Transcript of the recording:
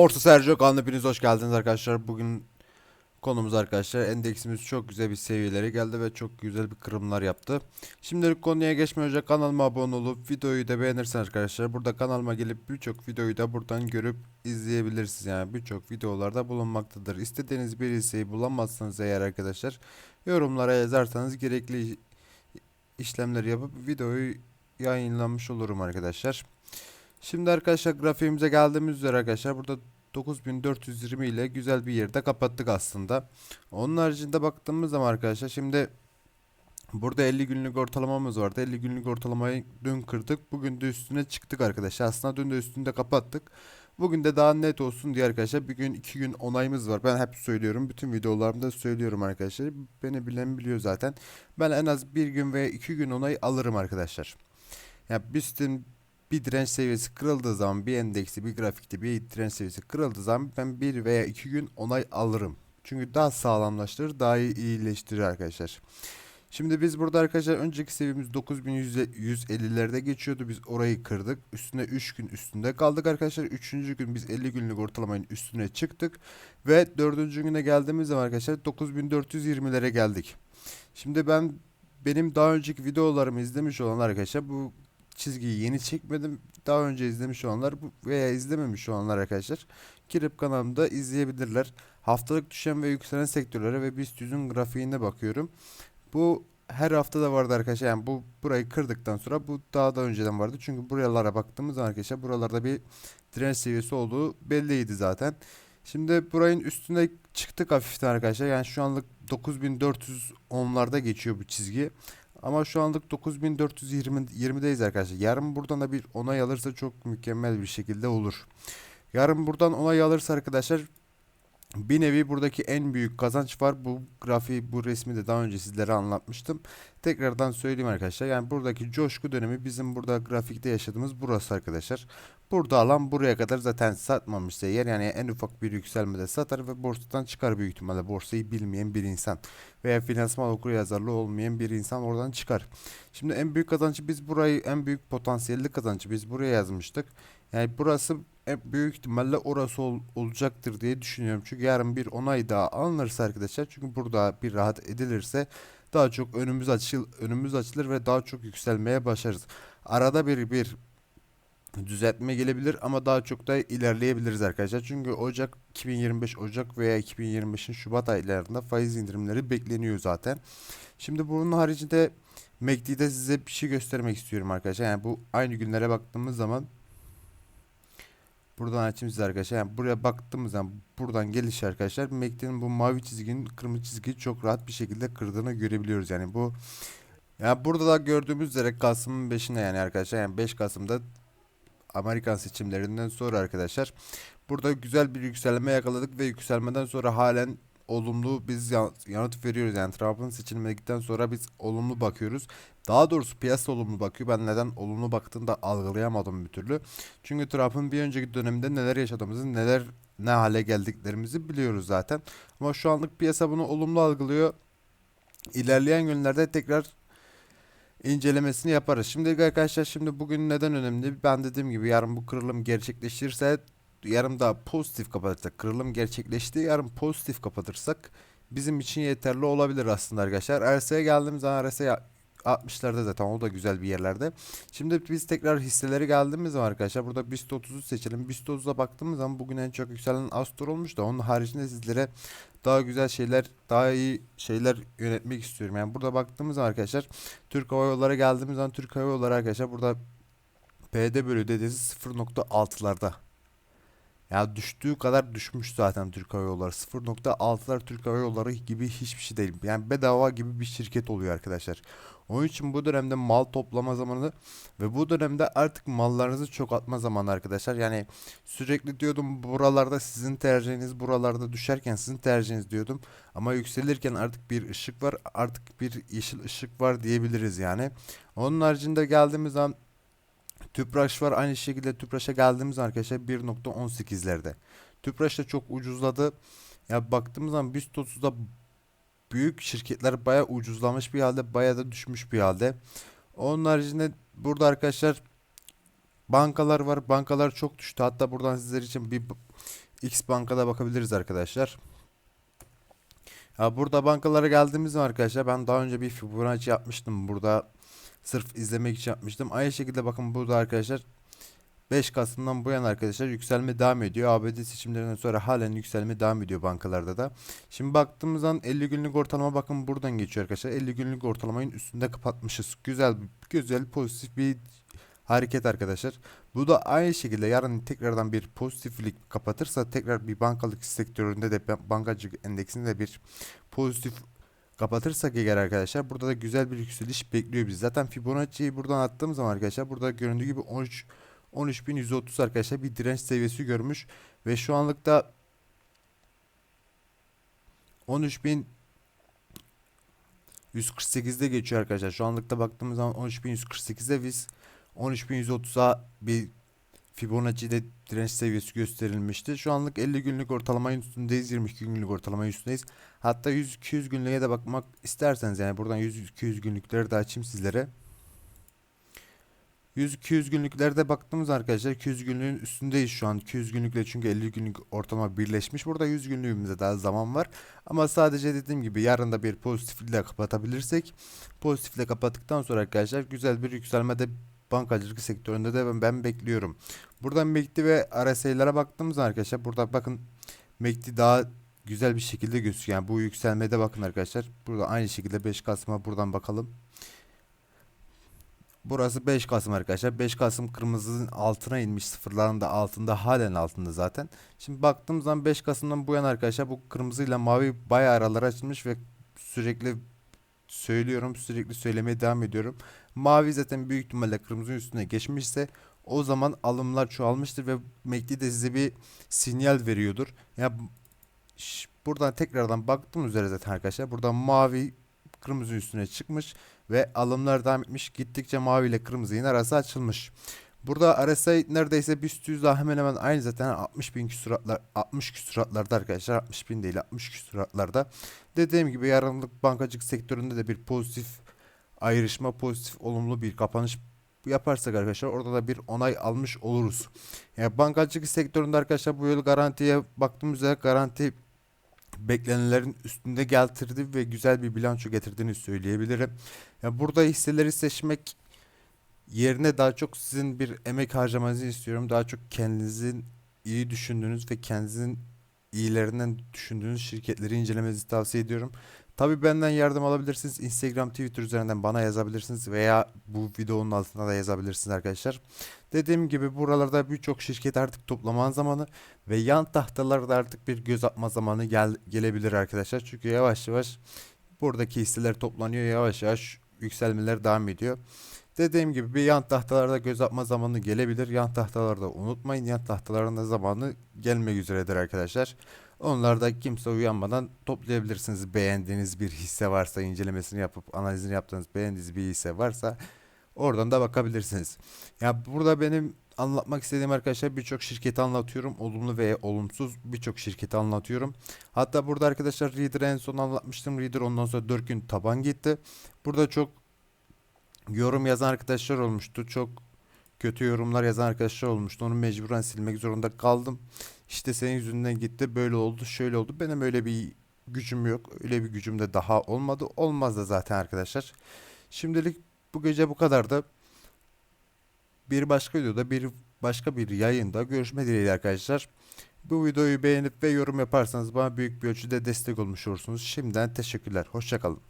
Borsa Sergio kanalına hepiniz hoş geldiniz arkadaşlar. Bugün konumuz arkadaşlar endeksimiz çok güzel bir seviyelere geldi ve çok güzel bir kırımlar yaptı. Şimdilik konuya geçmeden önce kanalıma abone olup videoyu da beğenirseniz arkadaşlar burada kanalıma gelip birçok videoyu da buradan görüp izleyebilirsiniz. Yani birçok videolarda bulunmaktadır. İstediğiniz bir listeyi bulamazsanız eğer arkadaşlar yorumlara yazarsanız gerekli işlemleri yapıp videoyu yayınlamış olurum arkadaşlar. Şimdi arkadaşlar grafiğimize geldiğimiz üzere arkadaşlar burada 9420 ile güzel bir yerde kapattık aslında. Onun haricinde baktığımız zaman arkadaşlar şimdi burada 50 günlük ortalamamız vardı. 50 günlük ortalamayı dün kırdık. Bugün de üstüne çıktık arkadaşlar. Aslında dün de üstünde kapattık. Bugün de daha net olsun diye arkadaşlar bir gün iki gün onayımız var. Ben hep söylüyorum. Bütün videolarımda söylüyorum arkadaşlar. Beni bilen biliyor zaten. Ben en az bir gün veya iki gün onay alırım arkadaşlar. Ya BIST'in bir direnç seviyesi kırıldığı zaman bir endeksi bir grafikte bir direnç seviyesi kırıldığı zaman ben bir veya iki gün onay alırım. Çünkü daha sağlamlaştırır, daha iyi iyileştirir arkadaşlar. Şimdi biz burada arkadaşlar önceki seviyemiz 9150'lerde geçiyordu. Biz orayı kırdık. Üstüne 3 gün üstünde kaldık arkadaşlar. 3. gün biz 50 günlük ortalamanın üstüne çıktık. Ve 4. güne geldiğimiz zaman arkadaşlar 9420'lere geldik. Şimdi ben benim daha önceki videolarımı izlemiş olan arkadaşlar bu çizgiyi yeni çekmedim. Daha önce izlemiş olanlar veya izlememiş olanlar arkadaşlar girip kanalımda izleyebilirler. Haftalık düşen ve yükselen sektörlere ve BIST 100'ün grafiğine bakıyorum. Bu her hafta da vardı arkadaşlar. Yani bu burayı kırdıktan sonra bu daha da önceden vardı. Çünkü buralara baktığımız zaman arkadaşlar buralarda bir direnç seviyesi olduğu belliydi zaten. Şimdi burayın üstüne çıktık hafiften arkadaşlar. Yani şu anlık 9410'larda geçiyor bu çizgi. Ama şu anlık 9420'deyiz arkadaşlar. Yarın buradan da bir onay alırsa çok mükemmel bir şekilde olur. Yarın buradan onay alırsa arkadaşlar bir nevi buradaki en büyük kazanç var. Bu grafiği, bu resmi de daha önce sizlere anlatmıştım. Tekrardan söyleyeyim arkadaşlar. Yani buradaki coşku dönemi bizim burada grafikte yaşadığımız burası arkadaşlar. Burada alan buraya kadar zaten satmamışsa eğer yani en ufak bir yükselmede satar ve borsadan çıkar büyük ihtimalle. Borsayı bilmeyen bir insan veya finansman okuryazarlığı olmayan bir insan oradan çıkar. Şimdi en büyük kazancı biz burayı en büyük potansiyelli kazancı biz buraya yazmıştık. Yani burası en büyük ihtimalle orası ol, olacaktır diye düşünüyorum. Çünkü yarın bir onay daha alınırsa arkadaşlar çünkü burada bir rahat edilirse daha çok önümüz açıl önümüz açılır ve daha çok yükselmeye başlarız. Arada bir bir düzeltme gelebilir ama daha çok da ilerleyebiliriz arkadaşlar. Çünkü Ocak 2025 Ocak veya 2025'in Şubat aylarında faiz indirimleri bekleniyor zaten. Şimdi bunun haricinde MACD'de size bir şey göstermek istiyorum arkadaşlar. Yani bu aynı günlere baktığımız zaman Buradan açayım size arkadaşlar. Yani buraya baktığımız zaman buradan geliş arkadaşlar. MACD'nin bu mavi çizginin kırmızı çizgiyi çok rahat bir şekilde kırdığını görebiliyoruz. Yani bu ya burada da gördüğümüz üzere Kasım'ın 5'inde yani arkadaşlar yani 5 Kasım'da Amerikan seçimlerinden sonra arkadaşlar burada güzel bir yükselme yakaladık ve yükselmeden sonra halen olumlu biz yanıt veriyoruz. Yani Trump'ın seçilmedikten sonra biz olumlu bakıyoruz. Daha doğrusu piyasa olumlu bakıyor. Ben neden olumlu baktığını da algılayamadım bir türlü. Çünkü Trump'ın bir önceki döneminde neler yaşadığımızı, neler ne hale geldiklerimizi biliyoruz zaten. Ama şu anlık piyasa bunu olumlu algılıyor. İlerleyen günlerde tekrar incelemesini yaparız. Şimdi arkadaşlar şimdi bugün neden önemli? Ben dediğim gibi yarın bu kırılım gerçekleşirse yarım daha pozitif kapatırsak kırılım gerçekleşti yarım pozitif kapatırsak bizim için yeterli olabilir aslında arkadaşlar. RS'ye geldiğimiz zaman RS'ye 60'larda zaten o da güzel bir yerlerde. Şimdi biz tekrar hisseleri geldiğimiz zaman arkadaşlar burada BIST 30'u seçelim. BIST 30'a baktığımız zaman bugün en çok yükselen Astor olmuş da onun haricinde sizlere daha güzel şeyler, daha iyi şeyler yönetmek istiyorum. Yani burada baktığımız zaman arkadaşlar Türk Hava Yolları geldiğimiz zaman Türk Hava Yolları arkadaşlar burada PD bölü dedesi 0.6'larda. Ya düştüğü kadar düşmüş zaten Türk Hava Yolları. 0.6'lar Türk Hava Yolları gibi hiçbir şey değil. Yani bedava gibi bir şirket oluyor arkadaşlar. Onun için bu dönemde mal toplama zamanı ve bu dönemde artık mallarınızı çok atma zamanı arkadaşlar. Yani sürekli diyordum buralarda sizin tercihiniz buralarda düşerken sizin tercihiniz diyordum. Ama yükselirken artık bir ışık var artık bir yeşil ışık var diyebiliriz yani. Onun haricinde geldiğimiz zaman Tüpraş var. Aynı şekilde Tüpraş'a geldiğimiz arkadaşlar 1.18'lerde. Tüpraş da çok ucuzladı. Ya baktığımız zaman BIST 30'da büyük şirketler baya ucuzlamış bir halde baya da düşmüş bir halde. Onun haricinde burada arkadaşlar bankalar var. Bankalar çok düştü. Hatta buradan sizler için bir X Banka'da bakabiliriz arkadaşlar. Ya burada bankalara geldiğimiz arkadaşlar ben daha önce bir Fibonacci yapmıştım. Burada sırf izlemek için yapmıştım. Aynı şekilde bakın burada arkadaşlar 5 Kasım'dan bu yana arkadaşlar yükselme devam ediyor. ABD seçimlerinden sonra halen yükselme devam ediyor bankalarda da. Şimdi baktığımız zaman 50 günlük ortalama bakın buradan geçiyor arkadaşlar. 50 günlük ortalamayın üstünde kapatmışız. Güzel güzel pozitif bir hareket arkadaşlar. Bu da aynı şekilde yarın tekrardan bir pozitiflik kapatırsa tekrar bir bankalık sektöründe de bankacılık endeksinde bir pozitif kapatırsak eğer arkadaşlar burada da güzel bir yükseliş bekliyor bizi. Zaten Fibonacci'yi buradan attığım zaman arkadaşlar burada göründüğü gibi 13 13.130 arkadaşlar bir direnç seviyesi görmüş ve şu anlıkta 13.000 148'de geçiyor arkadaşlar. Şu anlıkta baktığımız zaman 13.148'de biz 13.130'a bir Fibonacci'de direnç seviyesi gösterilmişti. Şu anlık 50 günlük ortalamanın üstündeyiz. 22 günlük ortalamanın üstündeyiz. Hatta 100-200 günlüğe de bakmak isterseniz yani buradan 100-200 günlükleri de açayım sizlere. 100-200 günlüklerde baktığımız arkadaşlar 200 günlüğün üstündeyiz şu an. 200 günlükle çünkü 50 günlük ortalama birleşmiş. Burada 100 günlüğümüzde daha zaman var. Ama sadece dediğim gibi yarın da bir pozitifle kapatabilirsek pozitifle kapattıktan sonra arkadaşlar güzel bir yükselmede bankacılık sektöründe de ben, ben bekliyorum. Buradan MACD ve RSI'lere baktığımız zaman arkadaşlar burada bakın MACD daha güzel bir şekilde gözüküyor. Yani bu yükselmede bakın arkadaşlar. Burada aynı şekilde 5 Kasım'a buradan bakalım. Burası 5 Kasım arkadaşlar. 5 Kasım kırmızının altına inmiş. Sıfırların da altında halen altında zaten. Şimdi baktığım zaman 5 Kasım'dan bu yana arkadaşlar bu kırmızıyla mavi bayağı aralar açılmış ve sürekli söylüyorum. Sürekli söylemeye devam ediyorum. Mavi zaten büyük ihtimalle kırmızının üstüne geçmişse o zaman alımlar çoğalmıştır ve MACD de size bir sinyal veriyordur. Ya ş- buradan tekrardan baktığım üzere zaten arkadaşlar buradan mavi kırmızı üstüne çıkmış ve alımlar devam etmiş. Gittikçe mavi ile kırmızının arası açılmış. Burada RSI neredeyse BIST 100 daha hemen hemen aynı zaten 60 bin küsuratlar 60 küsuratlarda arkadaşlar 60 bin değil 60 küsuratlarda. Dediğim gibi yarınlık bankacılık sektöründe de bir pozitif ayrışma pozitif olumlu bir kapanış yaparsak arkadaşlar orada da bir onay almış oluruz. Yani bankacılık sektöründe arkadaşlar bu yıl garantiye baktığımızda garanti beklenenlerin üstünde getirdi ve güzel bir bilanço getirdiğini söyleyebilirim. Ya burada hisseleri seçmek yerine daha çok sizin bir emek harcamanızı istiyorum. Daha çok kendinizin iyi düşündüğünüz ve kendinizin iyilerinden düşündüğünüz şirketleri incelemenizi tavsiye ediyorum. Tabii benden yardım alabilirsiniz. Instagram, Twitter üzerinden bana yazabilirsiniz veya bu videonun altına da yazabilirsiniz arkadaşlar. Dediğim gibi buralarda birçok şirket artık toplaman zamanı ve yan tahtalarda artık bir göz atma zamanı gel gelebilir arkadaşlar. Çünkü yavaş yavaş buradaki hisseler toplanıyor. Yavaş yavaş yükselmeler devam ediyor. Dediğim gibi bir yan tahtalarda göz atma zamanı gelebilir. Yan tahtalarda unutmayın. Yan tahtaların da zamanı gelmek üzeredir arkadaşlar. Onlarda kimse uyanmadan toplayabilirsiniz. Beğendiğiniz bir hisse varsa incelemesini yapıp analizini yaptığınız beğendiğiniz bir hisse varsa oradan da bakabilirsiniz. Ya burada benim anlatmak istediğim arkadaşlar birçok şirketi anlatıyorum. Olumlu ve olumsuz birçok şirketi anlatıyorum. Hatta burada arkadaşlar Reader'ı en son anlatmıştım. Reader ondan sonra 4 gün taban gitti. Burada çok yorum yazan arkadaşlar olmuştu. Çok kötü yorumlar yazan arkadaşlar olmuştu. Onu mecburen silmek zorunda kaldım. İşte senin yüzünden gitti. Böyle oldu, şöyle oldu. Benim öyle bir gücüm yok. Öyle bir gücüm de daha olmadı. Olmaz da zaten arkadaşlar. Şimdilik bu gece bu kadardı. Bir başka videoda bir başka bir yayında görüşmek dileğiyle arkadaşlar. Bu videoyu beğenip ve yorum yaparsanız bana büyük bir ölçüde destek olmuş olursunuz. Şimdiden teşekkürler. Hoşçakalın.